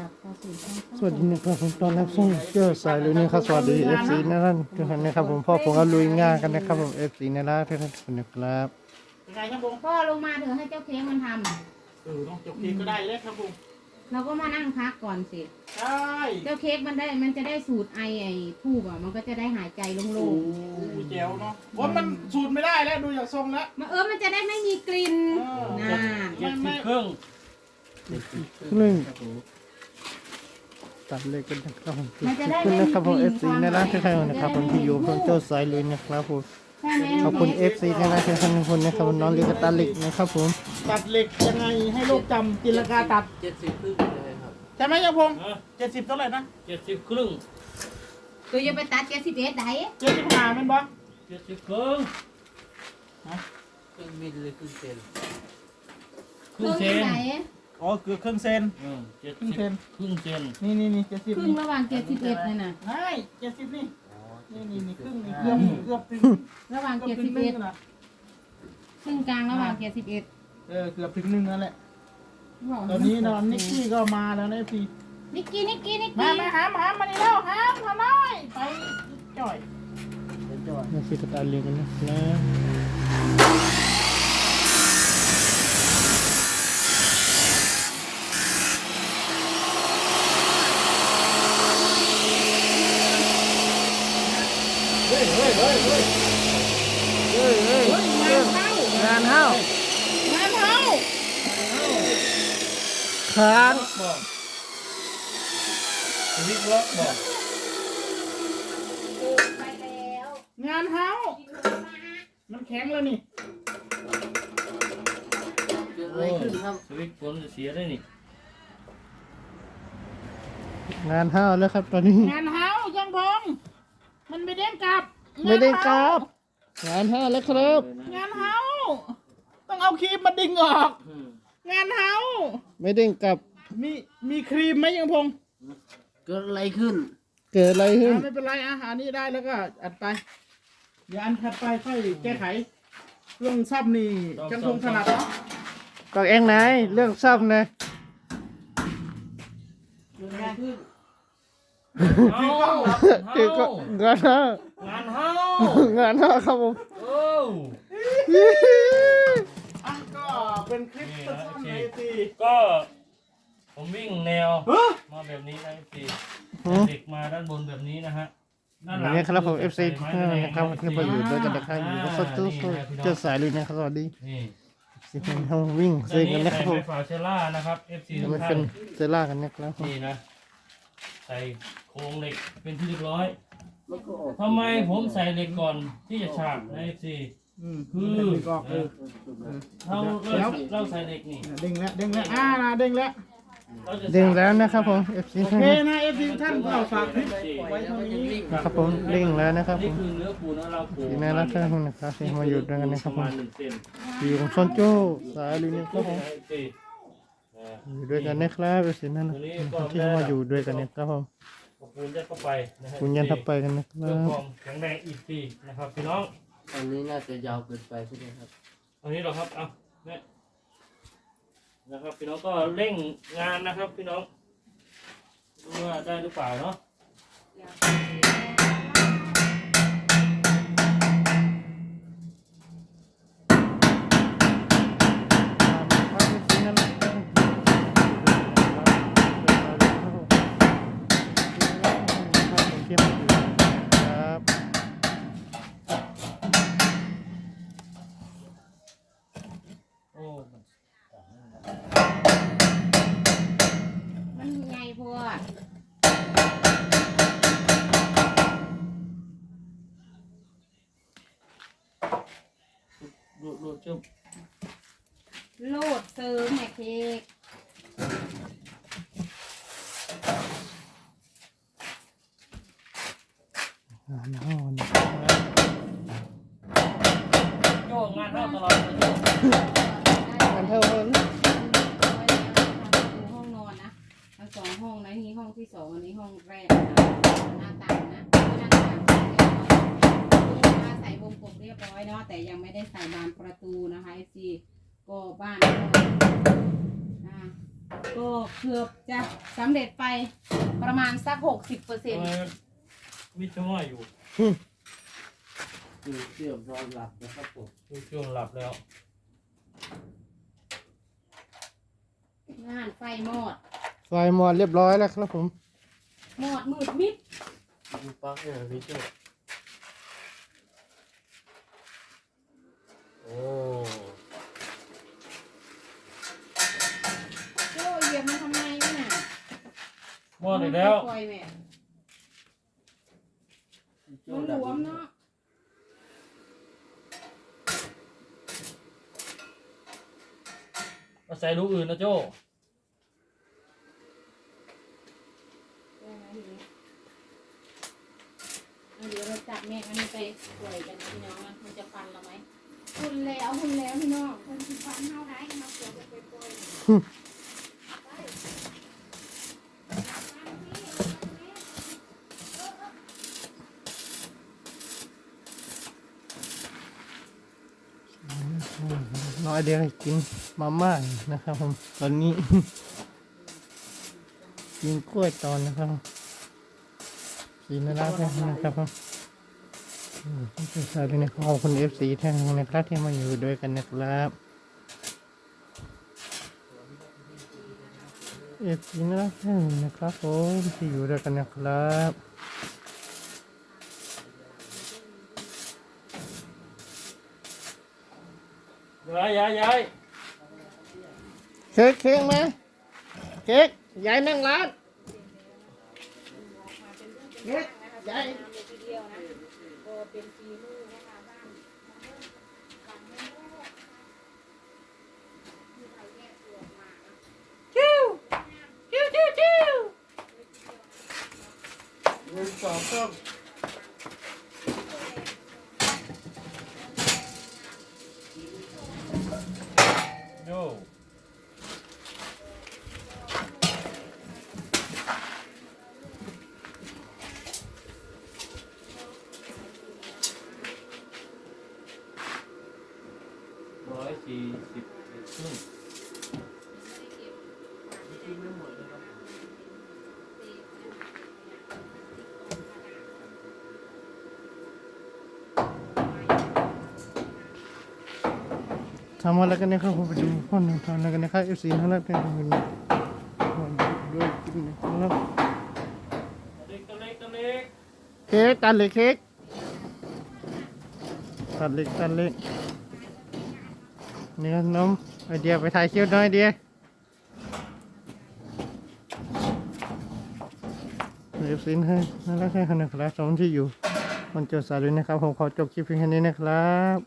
รับเข้าสู่ช่องสวัสดีนะครับผมตอนรับส่งเจอสายลุยนี่ครับสวัสดีเอฟซีนะท่านทุกท่านนะครับผมพ่อผมก็ลุยงานกันนะครับผมเอฟซีนะทุกท่านทุกคนนะครับยังไงครับผมพ่อลงมาเถอะให้เจ้าเค้กมันทเออต้องจบเองก็ได้เลยครับผมำเราก็มานั่งพักก่อนสิใช่เจ้าเค้กมันได้มันจะได้สูตรไอไอทูบอะมันก็จะได้หายใจโล่โอ้งเจ๋วเนาะว่ามันสูตรไม่ได้แล้วดูจากทรงแล้ว ๆมาเออมันจะได้ไม่มีกลิ่นเออ น่าไม่ไม่ครึ่งครึ่ง ตัดเลยกันนะครับผมขอบคุณนะครับผมเอฟซีนะร้านทุกท่านนะครับผมที่อยู่ผมเจ้าสายลุยนะครับผมใช่ไหมขอบคุณเอฟซีนะร้านทุกท่านทุกคนนะครับผมน้องลิกาตาลิกนะครับผมตัดเหล็กยังไงให้โลกจำจินตนาการตัด เจ็ดสิบครึ่งเลยครับใช่ไหมยังพงษ์เจ็ดสิบเท่าไหร่นะเจ็ดสิบครึ่งตัวจะไปตัดเจ็ดสิบเอ็ดได้เจ็ดสิบห้าแมันบ่เจ็ดสิบครึ่งเครื่องบินเลยครึ่งเซนครึ่งเซนไหน อ๋อเกือบครึ่งเซน เออเจ็ดครึ่งสิบเซนครึ่งเซนนี่นี่นี่เจ็ดสิบครึ่งระหว่างเจ็ดสิบเอ็ดนี่น่ะ ใช่เจ็ดสิบนี่นี่นี่นี่ครึ่งนี่เกือบเกือบถึงระหว่างเกือเจ็บดถึสิงบหนึ่เอ็งดนะครึ่งกลางระหว่างเจ็ดสิบเอ็ดเออเกือบถึงหนึ่งนั่นแหละตอนนี้นอนนิกกี้ก็มาแล้วนะพี่นิกกี้นิกกี้นิกมากี้มาหามหามมานี่แล้วหามทำไมไปจ่อยนี่คือตาลิกนะครับ เฮ้ยเฮ้ยเฮ้ยเฮ้ยเฮ้ยเฮ้ยงานเข้างานเฮ้างานเข้าค้างบอกวิกล็อกบอกไปแล้วงานเข้ามันแข็งแล้วนี่เกิดอะไรขึ้นครับสวิตช์ผมจะเสียได้นี่งานเฮ้าแล้วครับตอนนี้ งานเข้ายังพงมันไม่เด้งกลับ ไม่ได้กราบงานเฮ้าแล้วครับ งานเข้าต้องเอาครีมมาดึงออกอืมงานเข้าไม่ได้กลับ มีมีครีมไหมยังพงเกิดอะไรขึ้น เกิดอะไรขึ้น อ่าไม่เป็นไรอาหารนี้ได้แล้วก็อัดไปเดี๋ยวอันถัดไปค่อยแก้ไข เรื่องซับนี่จังพงถนัดเนาะก็เองไหนเรื่องซ้ำนะเกิดอะไรขึ้นเฮ้าคือก็งานเฮ้างานเฮ้า งานเฮ้าครับผมโอ้อะก็เป็นคลิปสั้นๆในทีก็ ผมวิ่งแนวเฮ้ยมาแบบนี้นะพี่หือเด็กมาด้านบนแบบนี้นะฮะด้านหอลัย่างงนี้ครับผม FC ทุกท่านนะครับที่มาอยู่ด้วยกันนะครับอยู่กับสตูเจ้าสายลุยนะครับสวัสดีนี่สิเป็นห้องวิ่งตอเซ็นงนี้กันนะคใส่รับผไม้มฝาเชล่านะครับ FC ทุกมันท่าเป็นนเซล่ากันนะครับผมนี่นะใส่โครงเหล็กเป็นที่เรียบร้อย มันก็ออกทำไมผมใส่เหล็กก่อนที่จะฉาบใน FC อืมคือก็เออเราเราเราใส่เหล็กนี่เด้งแล้วเด้งแล้วอ่าเด้งแล้วเราจะเด้งแล้วนะครับผม FC โอเคนะเอฟซีท่านก็ฝากคลิปไว้เท่านี้ครับผมเด้งแล้วนะครับผนี่มคือเนื้อปูนะเราปูสีน่ารักครับผมนะครับที่มาอยู่ด้วยกันนะครับปผระมามณหนึ่งเซนอยู่กับซอนโจ้สายลุยนะครับผม FC อ่าอยู่ด้วยกันนะครับเป็นสีน่ารักที่มาอยู่ด้วยกันนะครับผม ขอบคุณยัดเข้าไปนะฮะคุณยันทับไปกันนะคเพื่รัอบความแข็งแรงอีกทีนะครับพี่น้องอันนี้น่าจะยาวเกินไปใช่ไหมครับอันนี้เหรอครับเอาเนี่ยนะครับพี่น้องก็เร่งงานนะครับพี่น้องดูว่าได้หรือเปล่าเนาะครับ ดูดูเชื่มโลดเสริมแม่เค้กงานนอนโยกงานเท่าตลอดเลยโยกกันเท่ากันห้องนอนนะทั้งสองห้องนะนี่ห้องที่สองอันนี้ห้องแรกนะหน้าต่างนะหน้าต่างมาใส่วงกลมเรี ยบร้อยเนาะแต่ยังไม่ได้ใส่บานประตูนะคะไอซีก็บ้านก็อ่าก็เกือบจะสำเร็จไปประมาณสักหกสิบเปอร์เซ็นต์วิทย์ว่าอยู่คือเสื่อมนอนหลับนะครับผมอยู่ช่วงหลับแล้ว งานไฟมอด ไฟหมดเรียบร้อยแล้วครับผมมอดมืดมิดดูปลั๊กเนี่ยพี่โจโอ้ โอ้ยเหยียบมันทำไมเนี่ย หมดอีกแล้ว ปล่อยแม่พี่โจมันหลดับวมเนาะมาใส่ลูกอื่นนะโจ้เอาเดี๋ยวเราจับแม่อันนี้ไปปล่อยกันพี่น้องนะมันจะฟันเราไหมคุณแล้วคุณแล้วพี่น้องคุณสิฟันเท่าไรมาเกี่ยวกับไปปล่อย น้อยเดียวกินมาม่านะครับผมตอนนี้ กินกล้วยตอนนะครับสีน่ารักนะครับผมอืมเป็นสายเป็นขอบคุณเอฟซีแท่งนะครับที่มาอยู่ด้วยกันนะครับเอฟซีน่ารักนะครับผมที่อยู่ด้วยกันนะครับ ย้ายย้ายย้ายเค้กเค้กไหมเค้กยายนั่งร้านเค้กยายหนึ่งสองสามโย่ร้อยสี่สิบเอ็ดค รึ่งกินไม่หมดเลยครับ ทำอะไรกันนะครับผมไปดูพ่อหนึ่งทำอะไรกันนะครับเอฟซีนั่นแหละเป็นคนด้วยกินนะครับเล็กตัวเล็กตัวเล็กเค้กตัดเล็กเค้กตัดเล็กตัดเล็กนี่ครับน้องไอเดียไปถ่ายคลิปหน่อยเดียเอฟซีให้นั่นแหละแค่คนนะครับสมที่อยู่มันเจอสายเลยนะครับผมขอจบคลิปเพียงแค่นี้นะครับ